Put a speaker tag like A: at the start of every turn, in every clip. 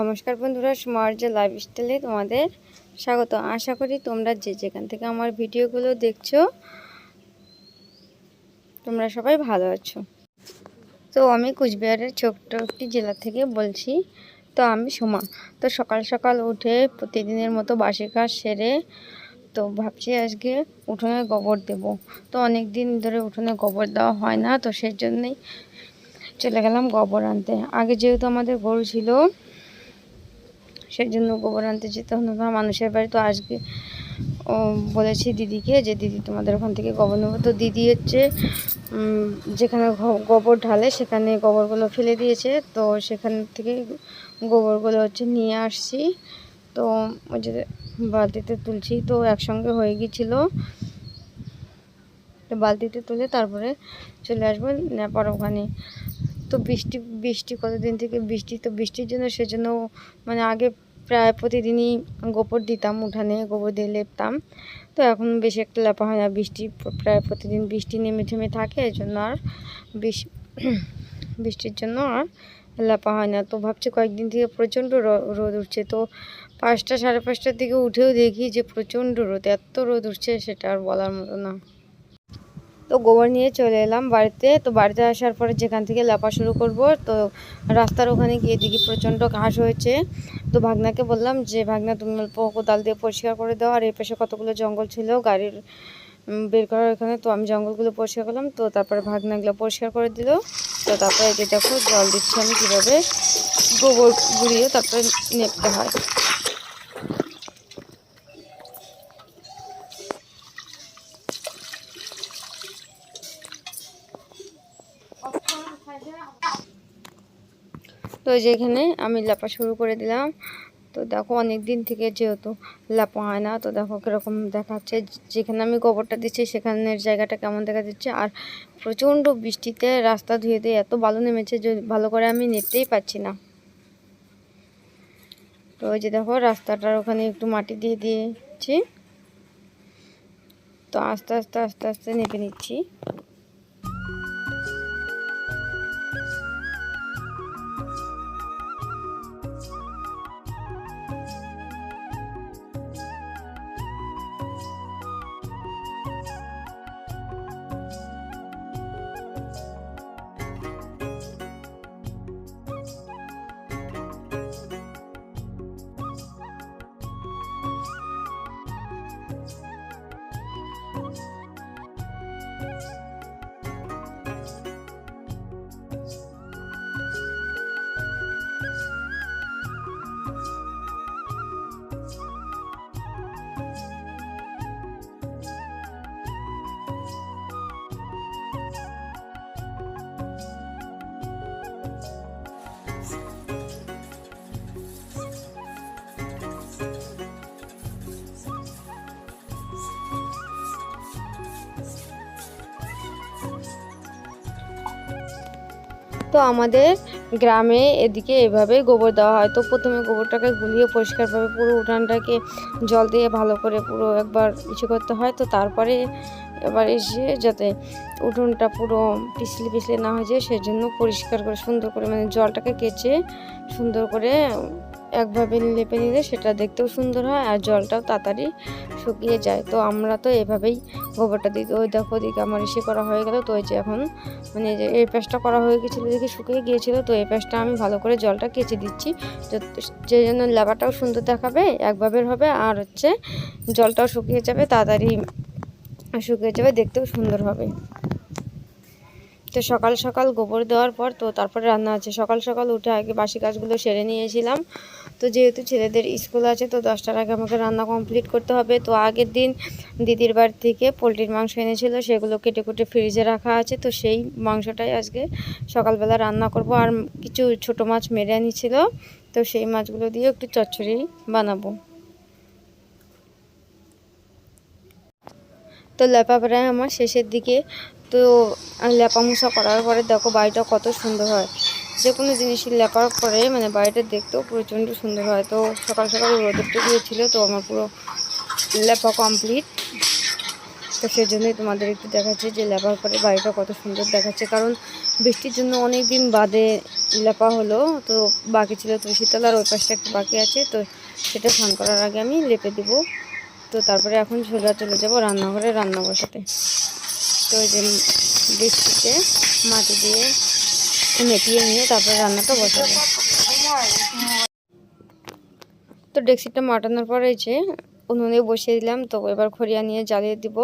A: নমস্কার বন্ধুরা, স্মার্ট যে লাইফ স্টাইলে তোমাদের স্বাগত। আশা করি তোমরা যে যেখান থেকে আমার ভিডিওগুলো দেখছ, তোমরা সবাই ভালো আছো। তো আমি কুচবিহারের ছোট্ট একটি জেলা থেকে বলছি, তো আমি সোমা। তো সকাল সকাল উঠে প্রতিদিনের মতো বাসি কাজ সেরে তো ভাবছি আজকে উঠোনে গোবর দেব। তো অনেক দিন ধরে উঠোনে গোবর দেওয়া হয় না, তো সেই জন্যই চলে গেলাম গোবর আনতে। আগে যেহেতু আমাদের গরু ছিল সেই জন্য গোবর আনতে যেতে হলো না মানুষের বাড়ি তো আজকে ও বলেছি দিদিকে যে, দিদি, তোমাদের ওখান থেকে গোবর নেব। তো দিদি হচ্ছে যেখানে গোবর ঢালে সেখানে গোবরগুলো ফেলে দিয়েছে। তো সেখান থেকে গোবরগুলো হচ্ছে নিয়ে আসছি। তো ওই যে বালতিতে তুলছি, তো একসঙ্গে হয়ে গিয়েছিল। বালতিতে তুলে তারপরে চলে আসব পর ওখানে। তো বৃষ্টি বৃষ্টি কতদিন থেকে বৃষ্টি, তো বৃষ্টির জন্য সেজন্য মানে আগে প্রায় প্রতিদিনই গোবর দিতাম, উঠানে গোবর দিয়ে লেপতাম। তো এখন বেশি একটা লেপা হয় না, বৃষ্টি প্রায় প্রতিদিন বৃষ্টি নেমে থেমে থাকে এই জন্য আর বৃষ্টি বৃষ্টির জন্য আর লেপা হয় না। তো ভাবছি কয়েকদিন থেকে প্রচণ্ড রোদ উঠছে। তো পাঁচটা সাড়ে পাঁচটার দিকে উঠেও দেখি যে প্রচণ্ড রোদ, এত রোদ উঠছে সেটা আর বলার মতো না। তো গোবর নিয়ে চলে এলাম বাড়িতে। তো বাড়িতে আসার পরে যেখান থেকে লেপা শুরু করব, তো রাস্তার ওখানে গিয়ে দেখি প্রচণ্ড ঘাস হয়েছে। তো ভাগনাকে বললাম যে, ভাগনা, তুমি অল্প কোদাল দিয়ে পরিষ্কার করে দাও। আর এই পাশে কতগুলো জঙ্গল ছিল, গাড়ির বের করার এখানে তো আমি জঙ্গলগুলো পরিষ্কার করলাম, তো তারপরে ভাগনাগুলো পরিষ্কার করে দিল। তো তারপরে যে দেখো, জল দিচ্ছি আমি কীভাবে। গোবর গুঁড়িয়ে তারপরে নেপতে হয়। তো যেখানে আমি লেপা শুরু করে দিলাম। তো দেখো অনেক দিন থেকে যেহেতু লেপা হয় না, তো দেখো কীরকম দেখাচ্ছে। যেখানে আমি গোবরটা দিচ্ছি, সেখানের জায়গাটা কেমন দেখা যাচ্ছে। আর প্রচণ্ড বৃষ্টিতে রাস্তা ধুয়ে দিয়ে এত ভালো নেমেছে যে ভালো করে আমি নেতেই পাচ্ছি না। তো ওই যে দেখো রাস্তাটার ওখানে একটু মাটি দিয়ে দিয়েছি। তো আস্তে আস্তে আস্তে আস্তে নেপে নিচ্ছি। তো আমাদের গ্রামে এদিকে এভাবে গোবর দেওয়া হয়। তো প্রথমে গোবরটাকে গুলিয়ে পরিষ্কারভাবে পুরো উঠানটাকে জল দিয়ে ভালো করে পুরো একবার ইসে করতে হয়। তো তারপরে এবার এসে যাতে উঠোনটা পুরো পিছলে পিছলে না হয়ে যায়, সেজন্য পরিষ্কার করে সুন্দর করে মানে জলটাকে কেচে সুন্দর করে একভাবে লেপে নিলে সেটা দেখতেও সুন্দর হয় আর জলটাও তাড়াতাড়ি শুকিয়ে যায়। তো আমরা তো এভাবেই গোবরটা দিই। ওই দেখো ওদিকে আমার এসে করা হয়ে গেল। তো ওই যে এখন মানে যে এই পেস্টটা করা হয়ে গেছিল দেখে শুকিয়ে গিয়েছিল। তো এই পেস্টটা আমি ভালো করে জলটা কেচে দিচ্ছি। যে জন্য লেবাটাও সুন্দর দেখাবে একভাবের হবে আর হচ্ছে জলটাও শুকিয়ে যাবে, তাড়াতাড়ি শুকিয়ে যাবে, দেখতেও সুন্দর হবে। তো সকাল সকাল গোবর দেওয়ার পর তো তারপরে রান্না আছে। সকাল সকাল উঠে আগে বাসি কাজগুলো সেরে নিয়েছিলাম। তো যেহেতু ছেলেদের স্কুল আছে, তো দশটার আগে আমাকে রান্না কমপ্লিট করতে হবে। তো আগের দিন দিদির বাড়ি থেকে পোলট্রির মাংস এনেছিল, সেগুলো কেটে কুটে ফ্রিজে রাখা আছে। তো সেই মাংসটাই আজকে সকালবেলা রান্না করব। আর কিছু ছোট মাছ মেরে আনিছিল তো সেই মাছগুলো দিয়ে একটু চচ্চড়ি বানাবো। তো লেপা প্রায় আমার শেষের দিকে। তো লেপা মুছা করার পরে দেখো বাড়িটা কত সুন্দর হয়। যে কোনো জিনিসই লেপার পরে মানে বাড়িটা দেখতেও প্রচণ্ড সুন্দর হয়। তো সকাল সকাল রোদ একটু গিয়েছিল, তো আমার পুরো লেপা কমপ্লিট তো তো সেজন্যই তোমাদের একটু দেখাচ্ছে যে লেপার পরে বাড়িটা কত সুন্দর দেখাচ্ছে। কারণ বৃষ্টির জন্য অনেক দিন বাদে লেপা হলো, তো বাকি ছিল তুলসীতলার ওই পাশটা একটু বাকি আছে, তো সেটা স্নান করার আগে আমি লেপে দেব। তো তারপরে এখন সোজা চলে যাব রান্নাঘরে রান্না বসাতে। তো ওই যে বৃষ্টিতে মাটি দিয়ে মেটিয়ে নিয়ে তারপরে রান্নাটা বসাবো। তো ডেক্সিটা মাটানোর পরে যে উনুনে বসিয়ে দিলাম, তো এবার খড়িয়া নিয়ে জ্বালিয়ে দিব।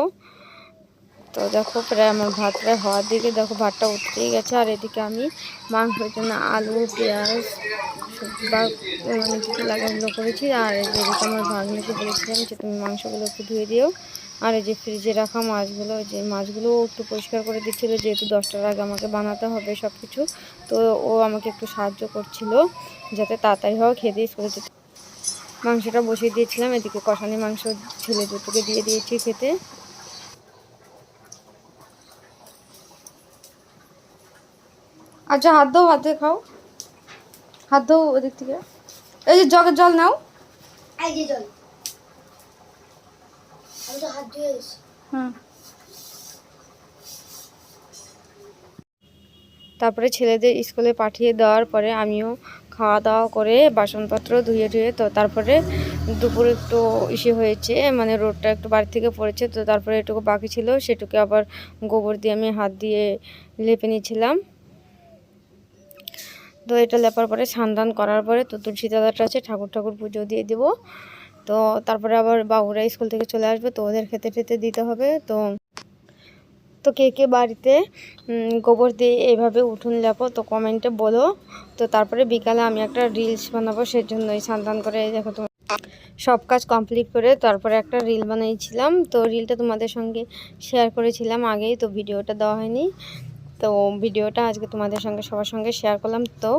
A: তো দেখো প্রায় আমার ভাত প্রায় হওয়ার দিকে, দেখো ভাতটা উঠতেই গেছে। আর এদিকে আমি মাংসের জন্য আলু, পেঁয়াজ বা মানে কিছু লাগাগুলো করেছি। আর এদিকে আমার ভাগ্নিকে বলেছিলাম যে তুমি মাংসগুলো একটু ধুয়ে দিও। আর এই যে ফ্রিজে রাখা মাছগুলো, যে মাছগুলো একটু পরিষ্কার করে দিচ্ছিল, যেহেতু দশটার আগে আমাকে বানাতে হবে সব কিছু তো ও আমাকে একটু সাহায্য করছিল, যাতে তাড়াতাড়ি হোক খেতে স্কুলে যেতে। মাংসটা বসিয়ে দিয়েছিলাম, এদিকে কষানি মাংস ছেলে দুটোকে দিয়ে দিয়েছি খেতে। আচ্ছা হাত দাও হাতে খাও। হাত দাও ওদিক থেকে। এই যে জগের জল নাও।
B: এই যে জল।
A: তারপরে ছেলেদের স্কুলে পাঠিয়ে দেওয়ার পরে আমিও খাওয়া দাওয়া করে বাসনপত্র ধুয়ে ধুয়ে তো তারপরে দুপুর একটু ইসে হয়েছে মানে রোদটা একটু বাড়ি থেকে পড়েছে, তো তারপরে এটুকু বাকি ছিল, সেটুকু আবার গোবর দিয়ে আমি হাত দিয়ে লেপে নিয়েছিলাম। তো এটা লেপার পরে স্নান করার পরে তো তুলসী দাদাটা আছে, ঠাকুর ঠাকুর পুজো দিয়ে দেবো। তো তারপরে আবার বাবুরা স্কুল থেকে চলে আসবে, তো ওদের খেতে টেতে দিতে হবে। তো তো কে কে বাড়িতে গোবর দিয়ে এইভাবে উঠোন লেপো, তো কমেন্টে বলো। তো তারপরে বিকালে আমি একটা রিলস বানাবো সেই সেজন্যই স্নান করে দেখো তোমার সব কাজ কমপ্লিট করে তারপরে একটা রিল বানিয়েছিলাম তো রিলটা তোমাদের সঙ্গে শেয়ার করেছিলাম আগেই, তো ভিডিওটা দেওয়া হয়নি। তো ভিডিওটা আজকে তোমাদের সঙ্গে সবার সঙ্গে শেয়ার করলাম। তো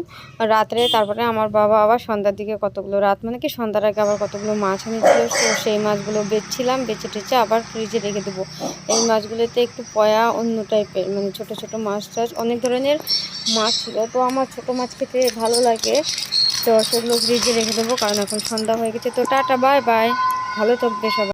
A: রাত্রে তারপরে আমার বাবা আবার সন্ধ্যার দিকে কতগুলো রাত মানে কি সন্ধ্যার আগে আবার কতগুলো মাছ এনেছিল তো সেই মাছগুলো বেচছিলাম, বেচে টেচে আবার ফ্রিজে রেখে দেবো। এই মাছগুলোতে একটু পয়া, অন্য টাইপের মানে ছোট ছোট মাছ টাছ, অনেক ধরনের মাছ ছিল। তো আমার ছোট মাছ খেতে ভালো লাগে, তো সেগুলো ফ্রিজে রেখে দেবো, কারণ এখন সন্ধ্যা হয়ে গেছে। তো টাটা বাই বাই ভালো থাকবে সবাই।